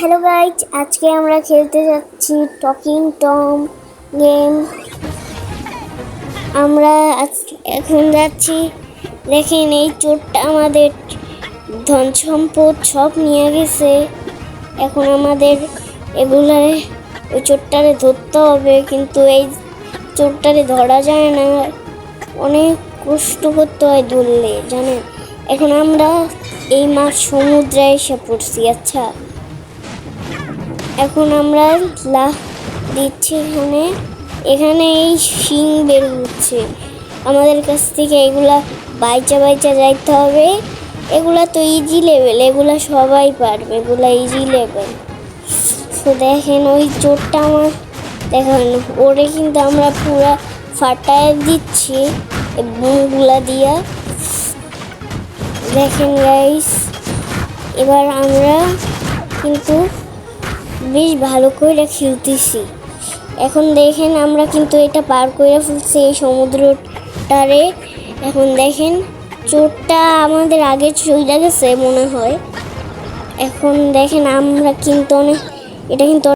Hello guys আজকে আমরা খেলতে যাচ্ছি টকিং টম গেম আমরা এখন যাচ্ছি। দেখেন এই চোরটা আমাদের ধন সম্পদ সব নিয়ে গেছে। এখন আমাদের এগুলারে, ওই চোরটারে ধরতে হবে। কিন্তু এই চোরটারে ধরা যায় না। অনেক কষ্ট করতে হয় ধরলে, জানেন? এখন আমরা এই মাছ সমুদ্রে এসে পড়ছি আচ্ছা? এখন আমরা লাভ দিচ্ছি এখানে। এখানে এই শিং বের হচ্ছে। আমাদের কাছ থেকে এগুলা বাইচা বাইচা যাইতে হবে। এগুলা তো ইজি লেভেল এগুলা সবাই পারবে, এগুলা ইজি লেভেল তো দেখেন ওই চোরটা আমার, দেখেন, ওরে কিন্তু আমরা পুরা ফাটায় দিচ্ছি বোমগুলা দিয়া। দেখেন গাইস এবার আমরা কিন্তু বেশ ভালো করে খেলতেছি। এখন দেখেন আমরা কিন্তু এটা পার করে ফেলছি এই সমুদ্রটারে। এখন দেখেন চোরটা আমাদের আগে চলে গেছে মনে হয়। এখন দেখেন আমরা কিন্তু অনেক এটা কিন্তু